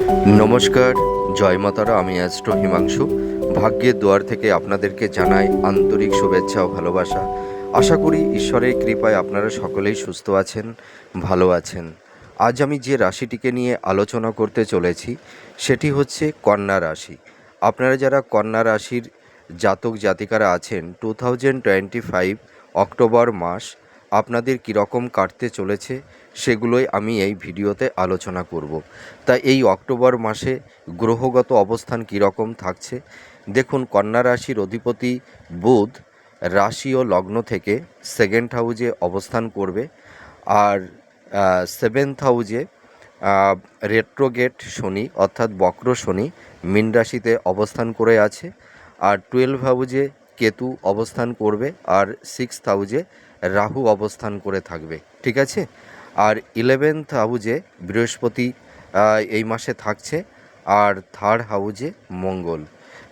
নমস্কার, জয় মাতারা, আমি অ্যাস্ট্রো হিমাংশু। ভাগ্যের দুয়ার থেকে আপনাদেরকে জানাই আন্তরিক শুভেচ্ছা ও ভালোবাসা। আশা করি ঈশ্বরের কৃপায় আপনারা সকলেই সুস্থ আছেন, ভালো আছেন। আজ আমি যে রাশিটিকে নিয়ে আলোচনা করতে চলেছি, সেটি হচ্ছে কন্যা রাশি। আপনারা যারা কন্যা রাশির জাতক জাতিকারা আছেন two thousand twenty five October মাস আপনাদের কীরকম কাটতে চলেছে সেগুলোই আমি এই ভিডিওতে আলোচনা করব। তা এই অক্টোবর মাসে গ্রহগত অবস্থান কীরকম থাকছে? দেখুন, কন্যা রাশির অধিপতি বুধ রাশি ও লগ্ন থেকে সেকেন্ড হাউজে অবস্থান করবে আর সেভেন্থ হাউজে রেট্রোগেট শনি অর্থাৎ বক্র শনি মীন রাশিতে অবস্থান করে আছে আর টুয়েলভ হাউজে কেতু অবস্থান করবে আর সিক্সথ হাউজে রাহু অবস্থান করে থাকবে। ঠিক আছে? আর ইলেভেন্থ হাউজে বৃহস্পতি এই মাসে থাকছে আর থার্ড হাউজে মঙ্গল।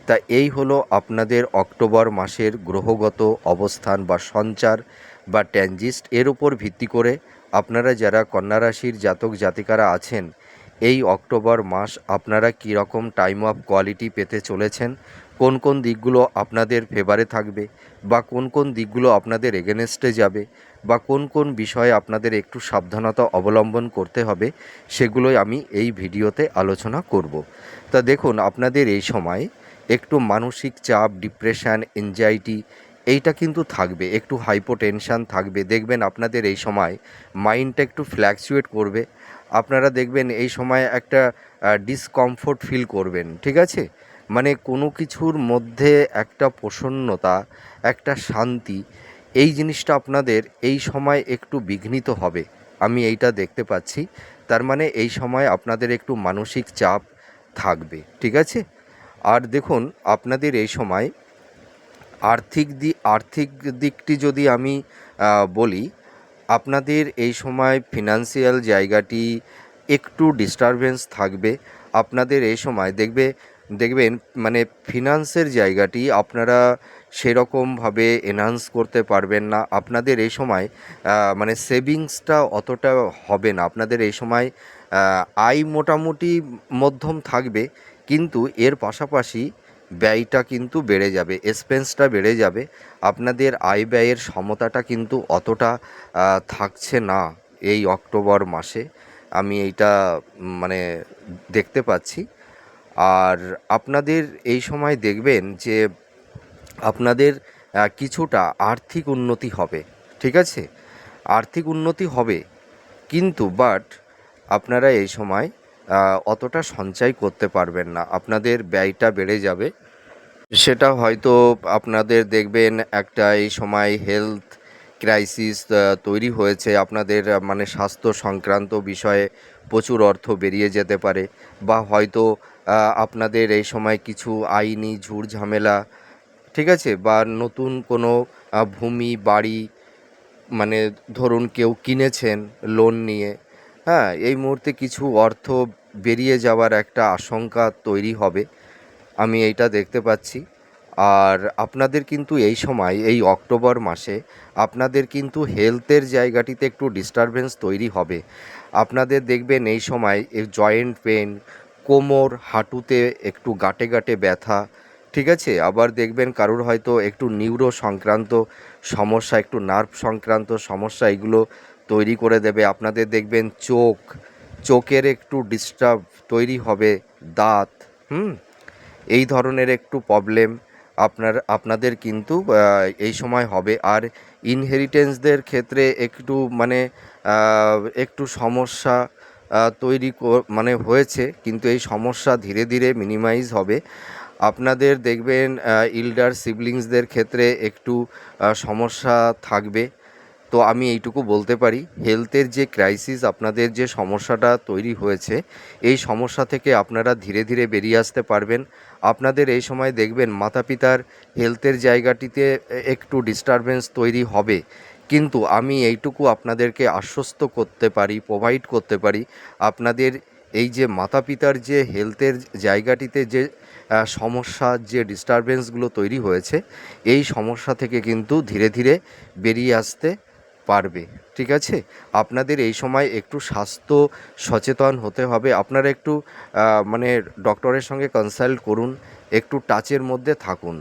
তা এই হলো আপনাদের অক্টোবর মাসের গ্রহগত অবস্থান বা সঞ্চার বা ট্যানজিস্ট এর উপর ভিত্তি করে আপনারা যারা কন্যা রাশির জাতক জাতিকারা আছেন, এই অক্টোবর মাস আপনারা কী রকম টাইম অফ কোয়ালিটি পেতে চলেছেন কোন কোন দিকগুলো আপনাদের ফেভারে থাকবে বা কোন কোন দিকগুলো আপনাদের এগেনস্টে যাবে বা কোন কোন বিষয়ে আপনাদের একটু সাবধানতা অবলম্বন করতে হবে সেগুলোই আমি এই ভিডিওতে আলোচনা করব। তা দেখুন, আপনাদের এই সময় একটু মানসিক চাপ ডিপ্রেশন এনজাইটি এইটা কিন্তু থাকবে, একটু হাইপোটেনশান থাকবে। দেখবেন আপনাদের এই সময় মাইন্ডটা একটু ফ্ল্যাকচুয়েট করবে। আপনারা দেখবেন এই সময় একটা ডিসকমফোর্ট ফিল করবেন, ঠিক আছে? মানে কোনো কিছুর মধ্যে একটা প্রসন্নতা, একটা শান্তি, এই জিনিসটা আপনাদের এই সময় একটু বিঘ্নিত হবে। আমি এইটা দেখতে পাচ্ছি। তার মানে এই সময় আপনাদের একটু মানসিক চাপ থাকবে, ঠিক আছে? আর দেখুন, আপনাদের এই সময় আর্থিক দি, আর্থিক দিকটি যদি আমি বলি, আপনাদের এই সময় ফিনান্সিয়াল জায়গাটি একটু ডিস্টারবেন্স থাকবে। আপনাদের এই সময় দেখবে দেখবেন মানে ফিনান্সের জায়গাটি আপনারা সেরকমভাবে এনহান্স করতে পারবেন না। আপনাদের এই সময় মানে সেভিংসটা অতটা হবে না। আপনাদের এই সময় আয় মোটামুটি মধ্যম থাকবে, কিন্তু এর পাশাপাশি ব্যয়টা কিন্তু বেড়ে যাবে এক্সপেন্সটা বেড়ে যাবে। আপনাদের আয় ব্যয়ের সমতাটা কিন্তু অতটা থাকছে না এই অক্টোবর মাসে। আমি এইটা মানে দেখতে পাচ্ছি। আর আপনাদের এই সময় দেখবেন যে আপনাদের কিছুটা আর্থিক উন্নতি হবে, ঠিক আছে? আর্থিক উন্নতি হবে, কিন্তু বাট আপনারা এই সময় অতটা সঞ্চয় করতে পারবেন না। আপনাদের ব্যয়টা বেড়ে যাবে। সেটা হয়তো আপনাদের দেখবেন একটা এই সময় হেলথ ক্রাইসিস তৈরি হয়েছে। আপনাদের মানে স্বাস্থ্য সংক্রান্ত বিষয়ে প্রচুর অর্থ বেরিয়ে যেতে পারে। বা হয়তো আপনাদের এই সময় কিছু আইনি ঝুট ঝামেলা, ঠিক আছে? বা নতুন কোনো ভূমি, বাড়ি মানে ধরুন কেউ কিনেছেন লোন নিয়ে হ্যাঁ এই মুহূর্তে কিছু অর্থ বেরিয়ে যাওয়ার একটা আশঙ্কা তৈরি হবে, আমি এইটা দেখতে পাচ্ছি। আর আপনাদের কিন্তু এই সময়, এই অক্টোবর মাসে আপনাদের কিন্তু হেলথের জায়গাটিতে একটু ডিস্টারবেন্স তৈরি হবে। আপনাদের দেখবেন এই সময় জয়েন্ট পেন কোমর, হাঁটুতে একটু গাঁটে গাঁটে ব্যথা, ঠিক আছে? আবার দেখবেন কারোর হয়তো একটু নিউরো সংক্রান্ত সমস্যা, একটু নার্ভ সংক্রান্ত সমস্যা, এগুলো তৈরি করে দেবে। আপনাদের দেখবেন চোখ, চোখের একটু ডিস্টার্ব তৈরি হবে, দাঁত, হুম? এই ধরনের একটু প্রবলেম আপনার, আপনাদের কিন্তু এই সময় হবে। আর ইনহেরিটেন্সদের ক্ষেত্রে একটু মানে একটু সমস্যা তৈরি মানে হয়েছে, কিন্তু এই সমস্যা ধীরে ধীরে মিনিমাইজ হবে। আপনাদের দেখবেন ইল্ডার সিবলিংসদের ক্ষেত্রে একটু সমস্যা থাকবে। তো আমি এইটুকু বলতে পারি হেলথের যে ক্রাইসিস আপনাদের যে সমস্যাটা তৈরি হয়েছে, এই সমস্যা থেকে আপনারা ধীরে ধীরে বেরিয়ে আসতে পারবেন। আপনাদের এই সময় দেখবেন মাতা পিতার হেলথের জায়গাটিতে একটু ডিস্টারবেন্স তৈরি হবে। কিন্তু আমি এইটুকু আপনাদেরকে আশ্বস্ত করতে পারি প্রোভাইড করতে পারি, আপনাদের এই যে মাতা পিতার যে হেলথের জায়গাটিতে যে সমস্যা, যে ডিস্টারবেন্সগুলো তৈরি হয়েছে, এই সমস্যা থেকে কিন্তু ধীরে ধীরে বেরিয়ে আসতে পারবে, ঠিক আছে? আপনাদের এই সময় একটু স্বাস্থ্য সচেতন হতে হবে, আপনারা একটু মানে ডক্টরের সঙ্গে কনসাল্ট করুন, একটু টাচের মধ্যে থাকুন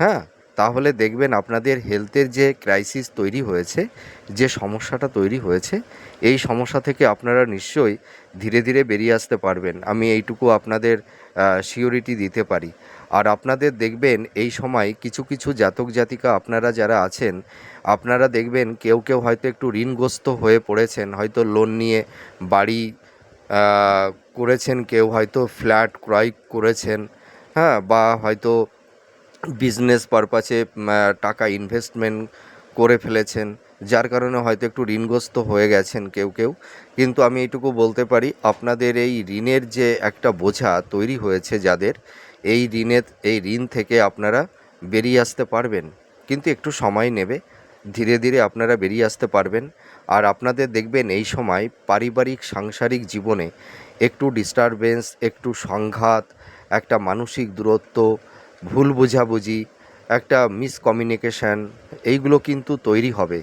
হ্যাঁ? তাহলে দেখবেন আপনাদের হেলথের যে ক্রাইসিস তৈরি হয়েছে, যে সমস্যাটা তৈরি হয়েছে, এই সমস্যা থেকে আপনারা নিশ্চয়ই ধীরে ধীরে বেরিয়ে আসতে পারবেন। আমি এইটুকু আপনাদের সিওরিটি দিতে পারি। আর আপনাদের দেখবেন এই সময় কিছু কিছু জাতক, জাতিকা আপনারা যারা আছেন, আপনারা দেখবেন কেউ কেউ হয়তো একটু ঋণগ্রস্ত হয়ে পড়েছেন, হয়তো লোন নিয়ে বাড়ি করেছেন, কেউ হয়তো ফ্ল্যাট ক্রয় করেছেন হ্যাঁ বা হয়তো বিজনেস পারপাসে টাকা ইনভেস্টমেন্ট করে ফেলেছেন, যার কারণে হয়তো একটু ঋণগ্রস্ত হয়ে গেছেন কেউ কেউ। কিন্তু আমি এইটুকু বলতে পারি, আপনাদের এই ঋণের যে একটা বোঝা তৈরি হয়েছে যাদের, এই ঋণের, এই ঋণ থেকে আপনারা বেরিয়ে আসতে পারবেন। কিন্তু একটু সময় নেবে, ধীরে ধীরে আপনারা বেরিয়ে আসতে পারবেন। আর আপনাদের দেখবেন এই সময় পারিবারিক, সাংসারিক জীবনে একটু ডিস্টারবেন্স একটু সংঘাত, একটা মানসিক দূরত্ব ভুল বোঝাবুঝি, একটা মিসকমিউনিকেশান এইগুলো কিন্তু তৈরি হবে।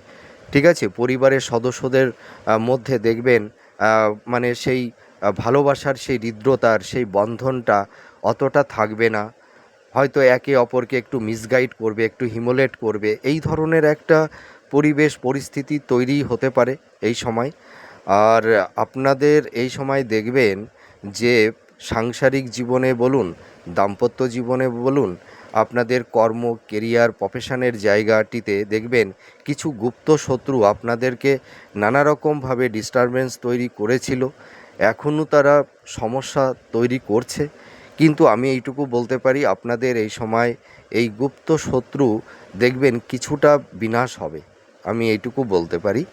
ঠিক আছে? পরিবারের সদস্যদের মধ্যে দেখবেন মানে সেই ভালোবাসার সেই হৃদ্রতার, সেই বন্ধনটা অতটা থাকবে না। হয়তো একে অপরকে একটু মিসগাইড করবে, একটু হিমোলেট করবে। এই ধরনের একটা পরিবেশ, পরিস্থিতি তৈরি হতে পারে এই সময়। আর আপনাদের এই সময় দেখবেন যে সাংসারিক জীবনে বলুন দাম্পত্য জীবনে বলুন, আপনাদের কর্ম, কেরিয়ার প্রফেশনের জায়গাটিতে দেখবেন কিছু গুপ্ত শত্রু আপনাদেরকে নানা রকমভাবে ডিস্টারবেন্স তৈরি করেছিল। এখনও তারা সমস্যা তৈরি করছে। কিন্তু আমি এইটুকু বলতে পারি, আপনাদের এই সময় এই গুপ্ত শত্রু দেখবেন কিছুটা বিনাশ হবে। আমি এইটুকু বলতে পারি।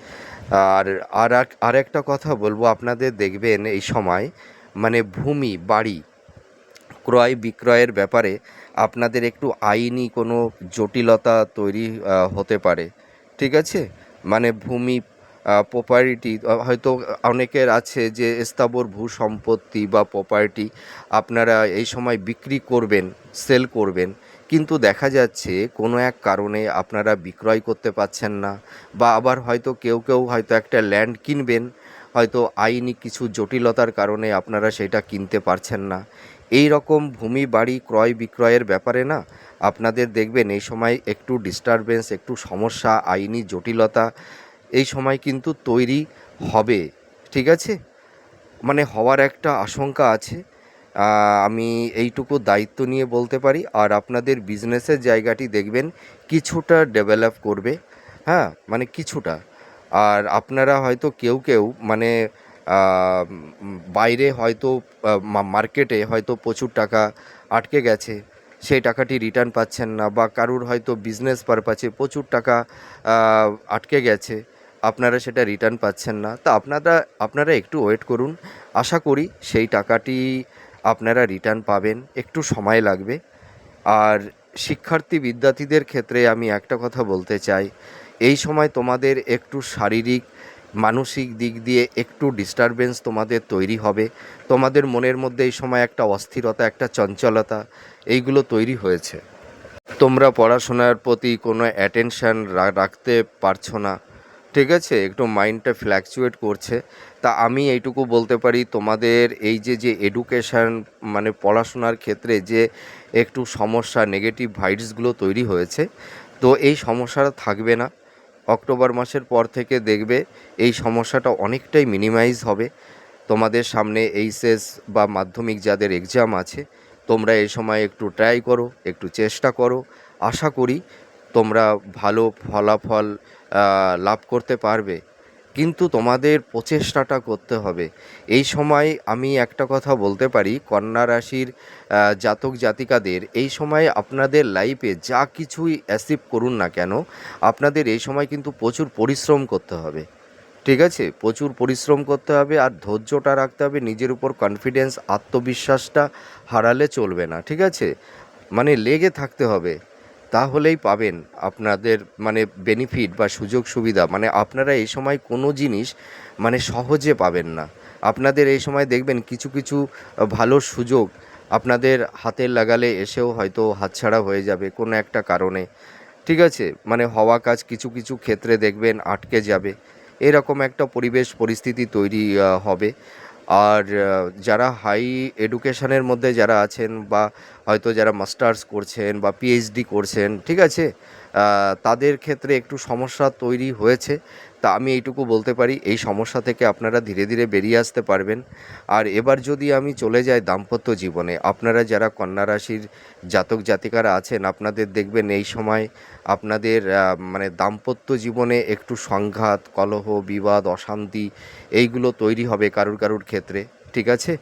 আর আর আর একটা কথা বলব, আপনাদের দেখবেন এই সময় মানে ভূমি, বাড়ি ক্রয় বিক্রয়ের ব্যাপারে আপনাদের একটু আইনি কোনো জটিলতা তৈরি হতে পারে। ঠিক আছে? মানে ভূমি প্রপার্টি হয়তো অনেকের আছে যে স্থাবর ভূ সম্পত্তি বা প্রপার্টি আপনারা এই সময় বিক্রি করবেন সেল করবেন। কিন্তু দেখা যাচ্ছে কোনো এক কারণে আপনারা বিক্রয় করতে পারছেন না বা আবার হয়তো কেউ কেউ হয়তো একটা ল্যান্ড কিনবেন, হয়তো আইনি কিছু জটিলতার কারণে আপনারা সেটা কিনতে পারছেন না। এই রকম ভূমি, বাড়ি, ক্রয়, বিক্রয়ের ব্যাপারে না আপনাদের দেখবেন এই সময় একটু ডিস্টারবেন্স একটু সমস্যা, আইনি জটিলতা এই সময় কিন্তু তৈরি হবে, ঠিক আছে? মানে হওয়ার একটা আশঙ্কা আছে। আমি এইটুকু দায়িত্ব নিয়ে বলতে পারি, আর আপনাদের বিজনেসের জায়গাটি দেখবেন কিছুটা ডেভেলপ করবে হ্যাঁ? মানে কিছুটা। আর আপনারা হয়তো কেউ কেউ মানে বাইরে হয়তো মার্কেটে হয়তো প্রচুর টাকা আটকে গেছে, সেই টাকাটি রিটার্ন পাচ্ছেন না বা কারুর হয়তো বিজনেস পারপাসে প্রচুর টাকা আটকে গেছে, আপনারা সেটা রিটার্ন পাচ্ছেন না। তা আপনারা আপনারা একটু ওয়েট করুন। আশা করি সেই টাকাটি আপনারা রিটার্ন পাবেন, একটু সময় লাগবে। আর শিক্ষার্থী বিদ্যার্থীদের ক্ষেত্রে আমি একটা কথা বলতে চাই। এই সময় তোমাদের একটু শারীরিক মানসিক দিক দিয়ে একটু ডিস্টারবেন্স তোমাদের তৈরি হবে। তোমাদের মনের মধ্যে এই সময় একটা অস্থিরতা, একটা চঞ্চলতা, এইগুলো তৈরি হয়েছে। তোমরা পড়াশোনার প্রতি কোনো অ্যাটেনশান রাখতে পারছ না। ঠিক আছে? একটু মাইন্ডটা ফ্ল্যাকচুয়েট করছে। তা আমি এইটুকু বলতে পারি, তোমাদের এই যে যে এডুকেশান মানে পড়াশোনার ক্ষেত্রে যে একটু সমস্যা নেগেটিভ ভাইবসগুলো তৈরি হয়েছে, তো এই সমস্যাটা থাকবে না। অক্টোবর মাসের পর থেকে দেখবে এই সমস্যাটা অনেকটাই মিনিমাইজ হবে। তোমাদের সামনে এইচএস বা মাধ্যমিক যাদের এক্সাম আছে, তোমরা এই সময় একটু ট্রাই করো, একটু চেষ্টা করো। আশা করি তোমরা ভালো ফলাফল লাভ করতে পারবে। কিন্তু তোমাদের প্রচেষ্টাটা করতে হবে। এই সময় আমি একটা কথা বলতে পারি, কন্যা রাশির জাতক জাতিকাদের, এই সময় আপনাদের লাইফে যা কিছুই অ্যাচিভ করুন না কেন, আপনাদের এই সময় কিন্তু প্রচুর পরিশ্রম করতে হবে। ঠিক আছে? প্রচুর পরিশ্রম করতে হবে আর ধৈর্যটা রাখতে হবে, নিজের উপর কনফিডেন্স আত্মবিশ্বাসটা হারালে চলবে না। ঠিক আছে? মানে লেগে থাকতে হবে। তাহলেই পাবেন আপনাদের মানে বেনিফিট বা সুযোগ সুবিধা। মানে আপনারা এই সময় কোনো জিনিস মানে সহজে পাবেন না। আপনাদের এই সময় দেখবেন কিছু কিছু ভালো সুযোগ আপনাদের হাতের লাগালে এসেও হয়তো হাতছাড়া হয়ে যাবে কোনো একটা কারণে। ঠিক আছে? মানে হওয়া কাজ কিছু কিছু ক্ষেত্রে দেখবেন আটকে যাবে। এরকম একটা পরিবেশ, পরিস্থিতি তৈরি হবে। আর যারা হাই এডুকেশনের মধ্যে যারা আছেন বা হয়তো যারা মাস্টার্স করছেন বা পিএইচডি করছেন, ঠিক আছে? তাদের ক্ষেত্রে একটু সমস্যা তৈরি হয়েছে। তা আমি এইটুকু বলতে পারি, এই সমস্যা থেকে আপনারা ধীরে ধীরে বেরিয়ে আসতে পারবেন। আর এবার যদি আমি চলে যাই দাম্পত্য জীবনে, আপনারা যারা কন্যা রাশির জাতক জাতিকারা আছেন, আপনাদের দেখবেন এই সময় আপনাদের মানে দাম্পত্য জীবনে একটু সংঘাত, কলহ, বিবাদ, অশান্তি, এইগুলো তৈরি হবে কারুর কারুর ক্ষেত্রে। ঠিক আছে?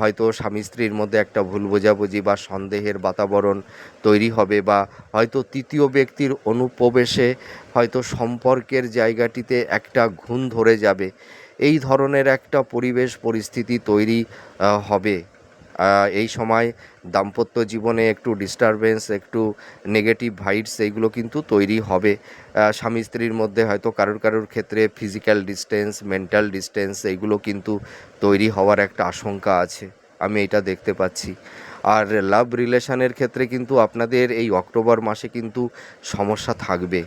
হয়তো স্বামী স্ত্রীর মধ্যে একটা ভুল বোঝাবুঝি বা সন্দেহের বাতাবরণ তৈরি হবে বা হয়তো তৃতীয় ব্যক্তির অনুপ্রবেশে হয়তো সম্পর্কের জায়গাটিতে একটা ঘুণ ধরে যাবে। এই ধরনের একটা পরিবেশ পরিস্থিতি তৈরি হবে। এই সময় দাম্পত্য জীবনে একটু ডিস্টারবেন্স একটু নেগেটিভ ভাইবস এইগুলো কিন্তু তৈরি হবে। স্বামী স্ত্রীর মধ্যে হয়তো কারোর কারোর ক্ষেত্রে ফিজিক্যাল ডিস্টেন্স মেন্টাল ডিস্টেন্স এইগুলো কিন্তু তৈরি হওয়ার একটা আশঙ্কা আছে। আমি এটা দেখতে পাচ্ছি। আর লাভ রিলেশনের ক্ষেত্রে কিন্তু আপনাদের এই অক্টোবর মাসে কিন্তু সমস্যা থাকবে।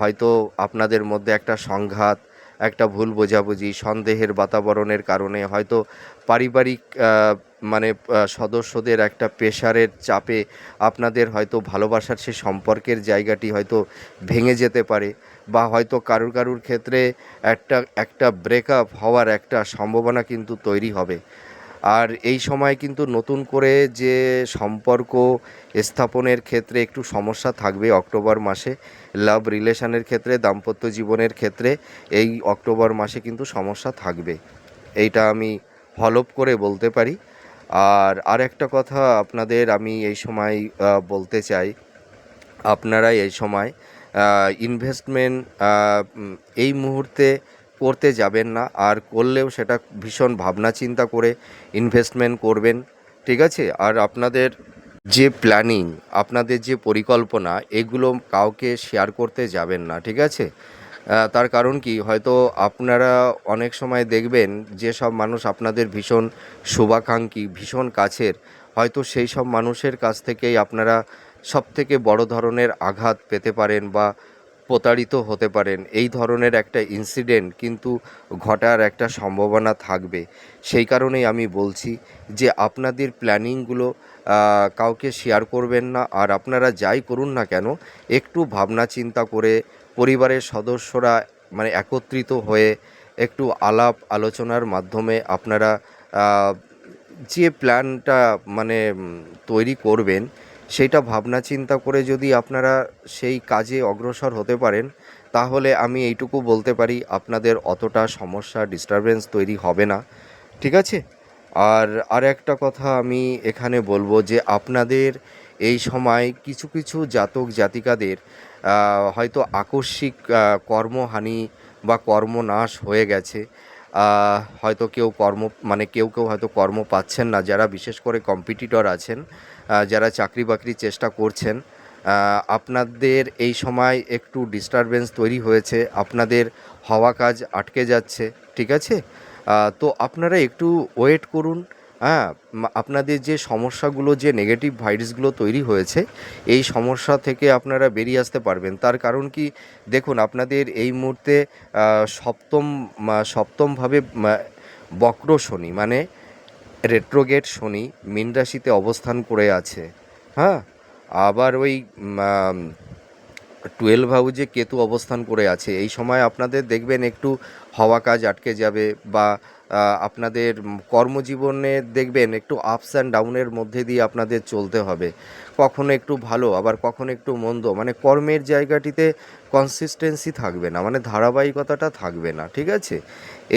হয়তো আপনাদের মধ্যে একটা সংঘাত একটা ভুল বোঝাবুঝি, সন্দেহের বাতাবরণের কারণে হয়তো পারিবারিক মানে সদস্যদের একটা প্রেশারের চাপে আপনাদের হয়তো ভালোবাসার সে সম্পর্কের জায়গাটি হয়তো ভেঙে যেতে পারে বা হয়তো কারুর কারুর ক্ষেত্রে একটা একটা ব্রেকআপ হওয়ার একটা সম্ভাবনা কিন্তু তৈরি হবে। আর এই সময় কিন্তু নতুন করে যে সম্পর্ক স্থাপনের ক্ষেত্রে একটু সমস্যা থাকবে অক্টোবর মাসে। লাভ রিলেশনের ক্ষেত্রে, দাম্পত্য জীবনের ক্ষেত্রে এই অক্টোবর মাসে কিন্তু সমস্যা থাকবে। এইটা আমি হলপ করে বলতে পারি। আর আরেকটা কথা আপনাদের আমি এই সময় বলতে চাই। আপনারা এই সময় ইনভেস্টমেন্ট এই মুহূর্তে করতে যাবেন না। আর করলেও সেটা ভীষণ ভাবনা চিন্তা করে ইনভেস্টমেন্ট করবেন। ঠিক আছে? আর আপনাদের যে প্ল্যানিং আপনাদের যে পরিকল্পনা, এগুলো কাউকে শেয়ার করতে যাবেন না, ঠিক আছে? তার কারণ কি? হয়তো আপনারা অনেক সময় দেখবেন, যে সব মানুষ আপনাদের ভীষণ শুভাকাঙ্ক্ষী, ভীষণ কাছের, হয়তো সেই সব মানুষের কাছ থেকেই আপনারা সব থেকে বড় ধরনের আঘাত পেতে পারেন বা প্রতারিত হতে পারেন। এই ধরনের একটা ইনসিডেন্ট কিন্তু ঘটার একটা সম্ভাবনা থাকবে। সেই কারণেই আমি বলছি যে, আপনাদের প্ল্যানিংগুলো কাউকে শেয়ার করবেন না। আর আপনারা যাই করুন না কেন, একটু ভাবনা চিন্তা করে পরিবারের সদস্যরা মানে একত্রিত হয়ে একটু আলাপ আলোচনার মাধ্যমে আপনারা যে প্ল্যানটা মানে তৈরি করবেন সেইটা ভাবনা চিন্তা করে যদি আপনারা সেই কাজে অগ্রসর হতে পারেন, তাহলে আমি এইটুকু বলতে পারি, আপনাদের অতটা সমস্যা ডিস্টারবেন্স তৈরি হবে না। ঠিক আছে? আর আর একটা কথা আমি এখানে বলব যে, আপনাদের এই সময় কিছু কিছু জাতক জাতিকাদের হয়তো আকস্মিক কর্মহানি বা কর্মনাশ হয়ে গেছে। হয়তো কেউ কর্ম মানে কেউ কেউ হয়তো কর্ম পাচ্ছেন না, যারা বিশেষ করে কম্পিটিটর আছেন। যারা চাকরি বাকরির চেষ্টা করছেন আপনাদের এই সময় একটু ডিস্টারবেন্স তৈরি হয়েছে, আপনাদের হওয়া কাজ আটকে যাচ্ছে, ঠিক আছে? তো আপনারা একটু ওয়েট করুন হ্যাঁ? আপনাদের যে সমস্যাগুলো, যে নেগেটিভ ভাইরাসগুলো তৈরি হয়েছে, এই সমস্যা থেকে আপনারা বেরিয়ে আসতে পারবেন। তার কারণ কি? দেখুন, আপনাদের এই মুহূর্তে সপ্তম সপ্তমভাবে বক্র শনি মানে রেট্রোগেট শনি মীন রাশিতে অবস্থান করে আছে। হ্যাঁ? আবার ওই টুয়েলভ হাউজে কেতু অবস্থান করে আছে। এই সময় আপনাদের দেখবেন একটু হওয়া কাজ আটকে যাবে বা আপনাদের কর্মজীবনে দেখবেন একটু আপস অ্যান্ড ডাউনের মধ্যে দিয়ে আপনাদের চলতে হবে। কখনো একটু ভালো, আবার কখনো একটু মন্দ। মানে কর্মের জায়গাটিতে কনসিস্টেন্সি থাকবে না মানে ধারাবাহিকতাটা থাকবে না, ঠিক আছে?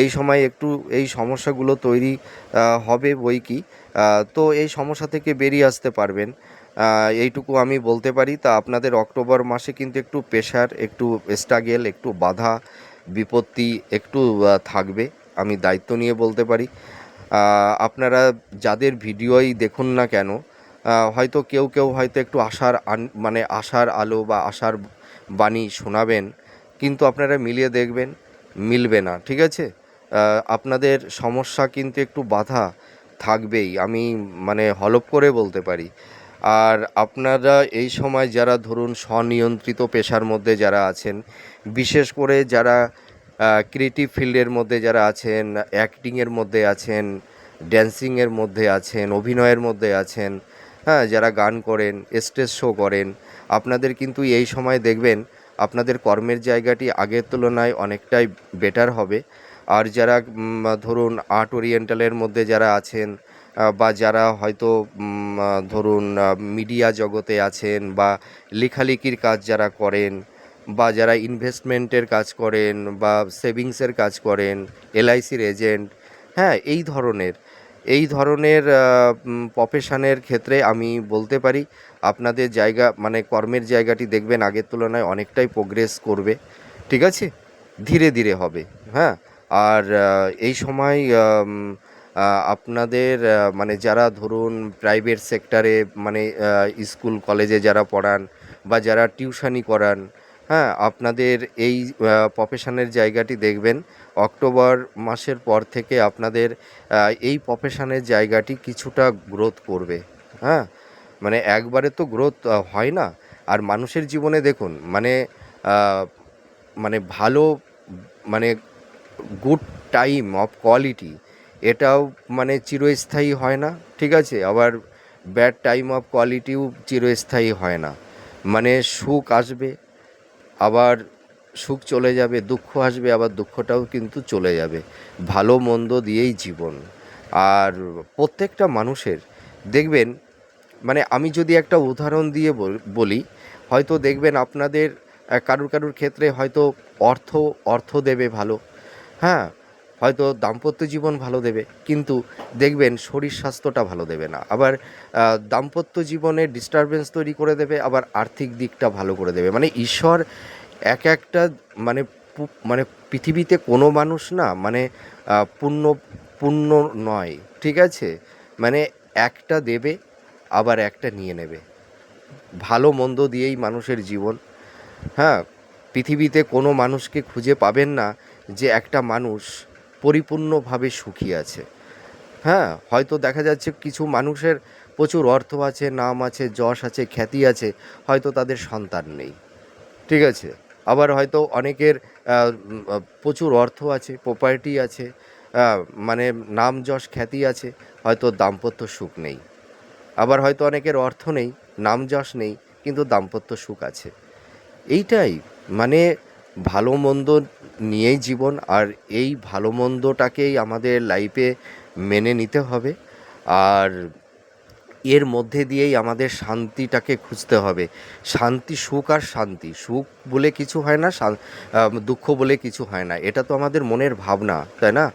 এই সময় একটু এই সমস্যাগুলো তৈরি হবে বই কি? তো এই সমস্যা থেকে বেরিয়ে আসতে পারবেন। এইটুকু আমি বলতে পারি। তা আপনাদের অক্টোবর মাসে কিন্তু একটু প্রেশার একটু স্ট্রাগেল একটু বাধা, বিপত্তি একটু থাকবে। আমি দায়িত্ব নিয়ে বলতে পারি। আপনারা যাদের ভিডিওই দেখুন না কেন হয়তো কেউ কেউ হয়তো একটু আশার মানে আশার আলো বা আশার বাণী শোনাবেন, কিন্তু আপনারা মিলিয়ে দেখবেন, মিলবে না, ঠিক আছে? আপনাদের সমস্যা কিন্তু একটু বাধা থাকবেই, আমি মানে হলপ করে বলতে পারি। আর আপনারা এই সময় যারা ধরুন স্বনিয়ন্ত্রিত পেশার মধ্যে যারা আছেন, বিশেষ করে যারা ক্রিয়েটিভ ফিল্ডের মধ্যে যারা আছেন অ্যাক্টিংয়ের মধ্যে আছেন ড্যান্সিংয়ের মধ্যে আছেন, অভিনয়ের মধ্যে আছেন হ্যাঁ যারা গান করেন স্টেজ শো করেন, আপনাদের কিন্তু এই সময় দেখবেন আপনাদের কর্মের জায়গাটি আগের তুলনায় অনেকটাই বেটার হবে। আর যারা ধরুন আর্ট ওরিয়েন্টালের মধ্যে যারা আছেন বা যারা হয়তো ধরুন মিডিয়া জগতে আছেন বা লেখালেখির কাজ যারা করেন বা যারা ইনভেস্টমেন্টের কাজ করেন বা সেভিংসের কাজ করেন এলআইসির এজেন্ট হ্যাঁ এই ধরনের এই ধরনের প্রফেশনের ক্ষেত্রে আমি বলতে পারি আপনাদের জায়গা মানে কর্মের জায়গাটি দেখবেন আগের তুলনায় অনেকটাই প্রোগ্রেস করবে, ঠিক আছে? ধীরে ধীরে হবে হ্যাঁ? আর এই সময় আপনাদের মানে যারা ধরুন প্রাইভেট সেক্টরে মানে স্কুল কলেজে যারা পড়ান বা যারা টিউশনি করান হ্যাঁ আপনাদের এই প্রফেশনের জায়গাটি দেখবেন। অক্টোবর মাসের পর থেকে আপনাদের এই প্রফেশনের জায়গাটি কিছুটা গ্রোথ করবে। হ্যাঁ মানে একবারে তো গ্রোথ হয় না। আর মানুষের জীবনে দেখুন মানে মানে ভালো মানে গুড টাইম অফ কোয়ালিটি এটাও মানে চিরস্থায়ী হয় না, ঠিক আছে? আবার ব্যাড টাইম অফ কোয়ালিটিও চিরস্থায়ী হয় না। মানে সুখ আসবে আবার সুখ চলে যাবে, দুঃখ আসবে, আবার দুঃখটাও কিন্তু চলে যাবে। ভালো মন্দ দিয়েই জীবন। আর প্রত্যেকটা মানুষের, দেখবেন মানে আমি যদি একটা উদাহরণ দিয়ে বল- হয়তো দেখবেন আপনাদের কারুর কারুর ক্ষেত্রে হয়তো অর্থ অর্থ দেবে ভালো। হ্যাঁ হয়তো দাম্পত্য জীবন ভালো দেবে, কিন্তু দেখবেন শরীর স্বাস্থ্যটা ভালো দেবে না। আবার দাম্পত্য জীবনে ডিস্টারবেন্স তৈরি করে দেবে, আবার আর্থিক দিকটা ভালো করে দেবে। মানে ঈশ্বর এক একটা মানে মানে পৃথিবীতে কোনো মানুষ না মানে পূর্ণ পূর্ণ নয়, ঠিক আছে? মানে একটা দেবে, আবার একটা নিয়ে নেবে। ভালো মন্দ দিয়েই মানুষের জীবন। হ্যাঁ পৃথিবীতে কোনো মানুষকে খুঁজে পাবেন না যে একটা মানুষ পরিপূর্ণভাবে সুখী আছে। হ্যাঁ হয়তো দেখা যাচ্ছে কিছু মানুষের প্রচুর অর্থ আছে, নাম আছে, যশ আছে, খ্যাতি আছে, হয়তো তাদের সন্তান নেই। ঠিক আছে? আবার হয়তো অনেকের প্রচুর অর্থ আছে প্রপার্টি আছে মানে নাম, যশ, খ্যাতি আছে, হয়তো দাম্পত্য সুখ নেই। আবার হয়তো অনেকের অর্থ নেই, নাম, যশ নেই, কিন্তু দাম্পত্য সুখ আছে। এইটাই মানে ভালো মন্দ নিয়েই জীবন আর এই ভালো মন্দটাকেই আমাদের লাইফে মেনে নিতে হবে। আর এর মধ্যে দিয়েই আমাদের শান্তিটাকে খুঁজতে হবে। শান্তি সুখ আর শান্তি। সুখ বলে কিছু হয় না দুঃখ বলে কিছু হয় না। এটা তো আমাদের মনের ভাবনা, তাই না?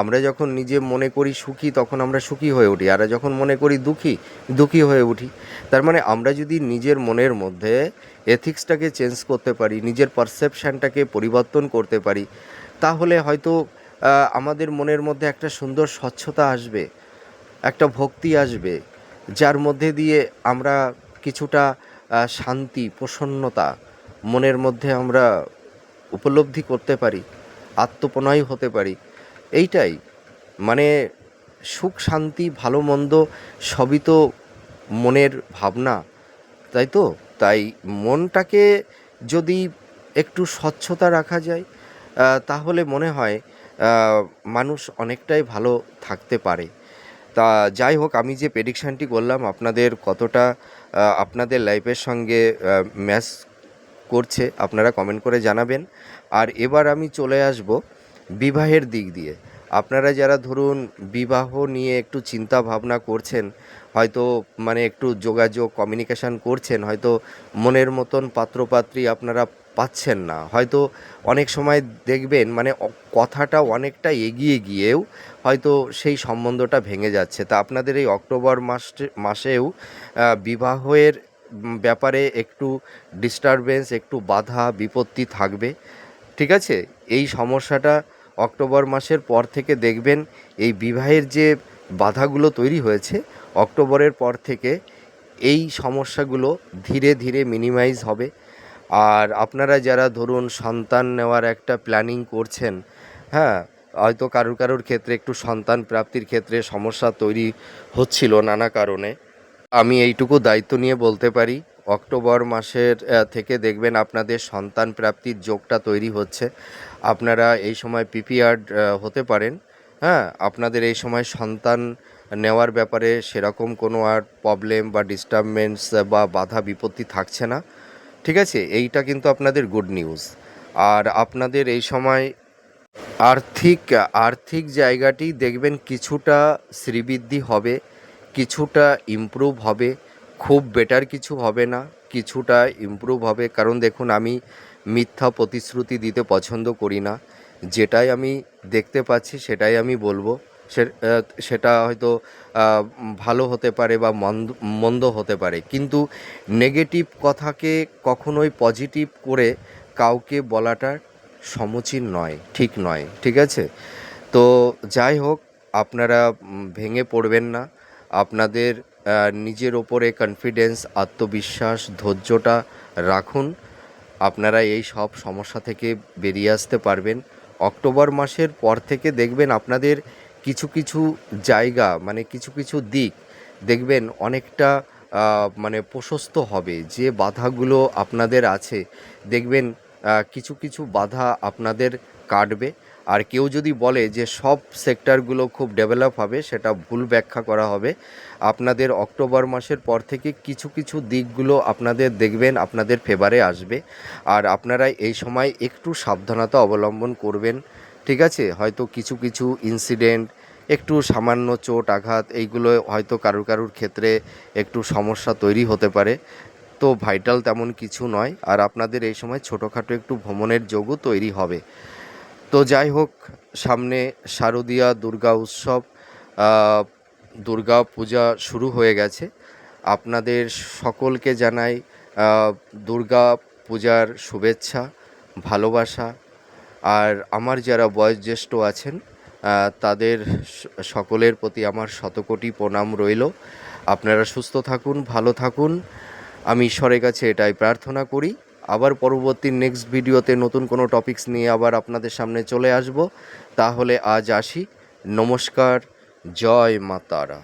আমরা যখন নিজে মনে করি সুখী, তখন আমরা সুখী হয়ে উঠি। আর যখন মনে করি দুঃখী দুঃখী হয়ে উঠি। তার মানে আমরা যদি নিজের মনের মধ্যে এথিক্সটাকে চেঞ্জ করতে পারি, নিজের পারসেপশানটাকে পরিবর্তন করতে পারি, তাহলে হয়তো আমাদের মনের মধ্যে একটা সুন্দর স্বচ্ছতা আসবে, একটা ভক্তি আসবে। যার মধ্যে দিয়ে আমরা কিছুটা শান্তি, প্রসন্নতা মনের মধ্যে আমরা উপলব্ধি করতে পারি আত্মপনয় হতে পারি। এইটাই। মানে সুখ, শান্তি, ভালো, মন্দ সবই তো মনের ভাবনা, তাই তো? তাই মনটাকে যদি একটু স্বচ্ছতা রাখা যায় তাহলে মনে হয় মানুষ অনেকটাই ভালো থাকতে পারে। তা যাই হোক, আমি যে প্রেডিকশানটি করলাম, আপনাদের কতটা আপনাদের লাইফের সঙ্গে ম্যাচ করছে, আপনারা কমেন্ট করে জানাবেন। আর এবার আমি চলে আসব বিবাহের দিক দিয়ে। আপনারা যারা ধরুন বিবাহ নিয়ে একটু চিন্তা ভাবনা করছেন, হয়তো মানে একটু যোগাযোগ কমিউনিকেশান করছেন, হয়তো মনের মতন পাত্রপাত্রী আপনারা পাচ্ছেন না। হয়তো অনেক সময় দেখবেন মানে কথাটা অনেকটা এগিয়ে গিয়েও হয়তো সেই সম্বন্ধটা ভেঙে যাচ্ছে। তা আপনাদের এই অক্টোবর মাস মাসেও বিবাহের ব্যাপারে একটু ডিস্টারবেন্স একটু বাধা, বিপত্তি থাকবে। ঠিক আছে? এই সমস্যাটা অক্টোবর মাসের পর থেকে দেখবেন, এই বিবাহের যে বাধাগুলো তৈরি হয়েছে, অক্টোবরের পর থেকে এই সমস্যাগুলো ধীরে ধীরে মিনিমাইজ হবে। আর আপনারা যারা ধরুন সন্তান নেওয়ার একটা প্ল্যানিং করছেন হ্যাঁ হয়তো কারুর কারুর ক্ষেত্রে একটু সন্তান প্রাপ্তির ক্ষেত্রে সমস্যা তৈরি হচ্ছিল নানা কারণে। আমি এইটুকু দায়িত্ব নিয়ে বলতে পারি, অক্টোবর মাসের থেকে দেখবেন আপনাদের সন্তান প্রাপ্তির যোগটা তৈরি হচ্ছে। আপনারা এই সময় পিপিআর হতে পারেন হ্যাঁ? আপনাদের এই সময় সন্তান নেওয়ার ব্যাপারে সেরকম কোনো আর প্রবলেম বা ডিস্টারবেন্স বা বাধা বিপত্তি থাকছে না। ঠিক আছে? এইটা কিন্তু আপনাদের গুড নিউজ আর আপনাদের এই সময় আর্থিক আর্থিক জায়গাটি দেখবেন কিছুটা শ্রীবৃদ্ধি হবে, কিছুটা ইমপ্রুভ হবে, খুব বেটার কিছু হবে না, কিছুটা ইমপ্রুভ হবে। কারণ দেখুন, আমি মিথ্যা প্রতিশ্রুতি দিতে পছন্দ করি না। যেটাই আমি দেখতে পাচ্ছি, সেটাই আমি বলব। সেটা হয়তো ভালো হতে পারে বা মন্দ মন্দ হতে পারে। কিন্তু নেগেটিভ কথাকে কখনোই পজিটিভ করে কাউকে বলাটা সমীচীন নয়, ঠিক নয়, ঠিক আছে? তো যাই হোক, আপনারা ভেঙে পড়বেন না। আপনাদের নিজের ওপরে কনফিডেন্স আত্মবিশ্বাস, ধৈর্যটা রাখুন। আপনারা এই সব সমস্যা থেকে বেরিয়ে আসতে পারবেন। অক্টোবর মাসের পর থেকে দেখবেন আপনাদের কিছু কিছু জায়গা মানে কিছু কিছু দিক দেখবেন অনেকটা মানে প্রশস্ত হবে। যে বাধাগুলো আপনাদের আছে, দেখবেন কিছু কিছু বাধা আপনাদের কাটবে। আর কেউ যদি বলে যে সব সেক্টরগুলো খুব ডেভেলপ হবে, সেটা ভুল ব্যাখ্যা করা হবে। আপনাদের অক্টোবর মাসের পর থেকে কিছু কিছু দিকগুলো আপনাদের দেখবেন, আপনাদের ফেভারে আসবে। আর আপনারা এই সময় একটু সাবধানতা অবলম্বন করবেন। ঠিক আছে? হয়তো কিছু কিছু ইনসিডেন্ট একটু সামান্য চোট আঘাত, এইগুলো হয়তো কারুর কারুর ক্ষেত্রে একটু সমস্যা তৈরি হতে পারে। তো ভাইটাল তেমন কিছু নয়। আর আপনাদের এই সময় ছোটোখাটো একটু ভ্রমণের যোগও তৈরি হবে। তো যাই হোক, সামনে শারদীয়া দুর্গা উৎসব দুর্গা পূজা শুরু হয়ে গেছে। আপনাদের সকলকে জানাই দুর্গা পূজার শুভেচ্ছা, ভালোবাসা। আর আমার যারা বয়োজ্যেষ্ঠ আছেন তাদের সকলের প্রতি আমার শতকোটি প্রণাম রইল। আপনারা সুস্থ থাকুন, ভালো থাকুন। আমি ঈশ্বরের কাছে এটাই প্রার্থনা করি। আবার পরবর্তী নেক্সট ভিডিওতে নতুন কোনো টপিকস নিয়ে আবার আপনাদের সামনে চলে আসব। তাহলে আজ আসি। নমস্কার, জয় মা তারা।